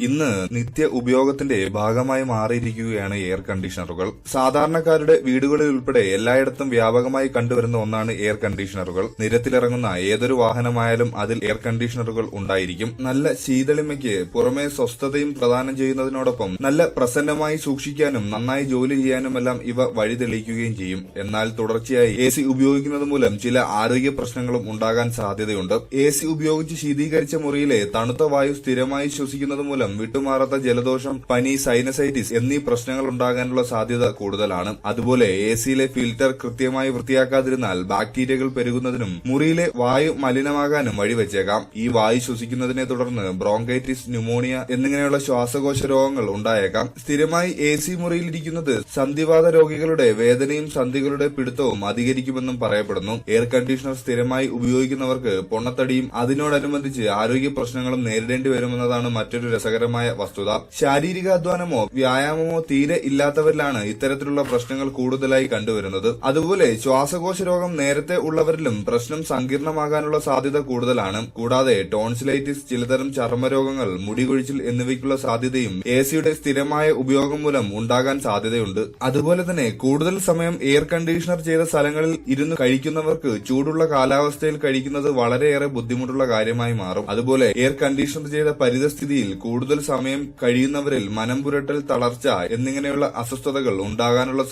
ഇന്ന് നിത്യ ഉപയോഗത്തിന്റെ ഭാഗമായി മാറിയിരിക്കുകയാണ് എയർ കണ്ടീഷണറുകൾ. സാധാരണക്കാരുടെ വീടുകളിൽ ഉൾപ്പെടെ എല്ലായിടത്തും വ്യാപകമായി കണ്ടുവരുന്ന ഒന്നാണ് എയർ കണ്ടീഷണറുകൾ. നിരത്തിലിറങ്ങുന്ന ഏതൊരു വാഹനമായാലും അതിൽ എയർ കണ്ടീഷണറുകൾ ഉണ്ടായിരിക്കും. നല്ല ശീതളിമയ്ക്ക് പുറമെ സ്വസ്ഥതയും പ്രദാനം ചെയ്യുന്നതിനോടൊപ്പം നല്ല പ്രസന്നമായി സൂക്ഷിക്കാനും നന്നായി ജോലി ചെയ്യാനുമെല്ലാം ഇവ വഴി തെളിയിക്കുകയും ചെയ്യും. എന്നാൽ തുടർച്ചയായി എ സി ഉപയോഗിക്കുന്നത് മൂലം ചില ആരോഗ്യ പ്രശ്നങ്ങളും ഉണ്ടാകാൻ സാധ്യതയുണ്ട്. എ സി ഉപയോഗിച്ച് ശീതീകരിച്ച മുറിയിലെ തണുത്ത വായു സ്ഥിരമായി ശ്വസിക്കുന്നത് മൂലം വിട്ടുമാറാത്ത ജലദോഷം പനി സൈനസൈറ്റിസ് എന്നീ പ്രശ്നങ്ങൾ ഉണ്ടാകാനുള്ള സാധ്യത കൂടുതലാണ്. അതുപോലെ എ സിയിലെ ഫിൽറ്റർ കൃത്യമായി വൃത്തിയാക്കാതിരുന്നാൽ ബാക്ടീരിയകൾ പെരുകുന്നതിനും മുറിയിലെ വായു മലിനമാകാനും വഴിവെച്ചേക്കാം. ഈ വായു ശ്വസിക്കുന്നതിനെ തുടർന്ന് ബ്രോങ്കൈറ്റിസ് ന്യൂമോണിയ എന്നിങ്ങനെയുള്ള ശ്വാസകോശ രോഗങ്ങൾ ഉണ്ടായേക്കാം. സ്ഥിരമായി എ സി മുറിയിലിരിക്കുന്നത് സന്ധിവാത രോഗികളുടെ വേദനയും സന്ധികളുടെ പിടുത്തവും അധികരിക്കുമെന്നും പറയപ്പെടുന്നു. എയർ കണ്ടീഷണർ സ്ഥിരമായി ഉപയോഗിക്കുന്നവർക്ക് പൊണ്ണത്തടിയും അതിനോടനുബന്ധിച്ച് ആരോഗ്യ പ്രശ്നങ്ങളും നേരിടേണ്ടി വരുമെന്നതാണ് മറ്റൊരു രസകരമായ വസ്തുത. ശാരീരിക അധ്വാനമോ വ്യായാമമോ തീരെ ഇല്ലാത്തവരിലാണ് ഇത്തരത്തിലുള്ള പ്രശ്നങ്ങൾ കൂടുതലായി കണ്ടുവരുന്നത്. അതുപോലെ ശ്വാസകോശ രോഗം നേരത്തെ ഉള്ളവരിലും പ്രശ്നം സങ്കീർണമാകാനുള്ള സാധ്യത കൂടുതലാണ്. കൂടാതെ ടോൺസിലൈറ്റിസ് ചിലതരം ചർമ്മരോഗങ്ങൾ മുടികൊഴിച്ചിൽ എന്നിവയ്ക്കുള്ള സാധ്യതയും എ സിയുടെ സ്ഥിരമായ ഉപയോഗം മൂലം ഉണ്ടാകാൻ സാധ്യതയുണ്ട്. അതുപോലെ തന്നെ കൂടുതൽ സമയം എയർ കണ്ടീഷണർ ചെയ്ത സ്ഥലങ്ങളിൽ ഇരുന്ന് കഴിക്കുന്നവർക്ക് ചൂടുള്ള കാലാവസ്ഥയിൽ കഴിക്കുന്നത് വളരെയേറെ ബുദ്ധിമുട്ടുള്ള കാര്യമായി മാറും. അതുപോലെ എയർ കണ്ടീഷണർ ചെയ്ത പരിതസ്ഥിതിയിൽ കൂടുതൽ സമയം കഴിയുന്നവരിൽ മനം പുരട്ടൽ തളർച്ച എന്നിങ്ങനെയുള്ള അസ്വസ്ഥതകൾ ഉണ്ടാകാനുള്ള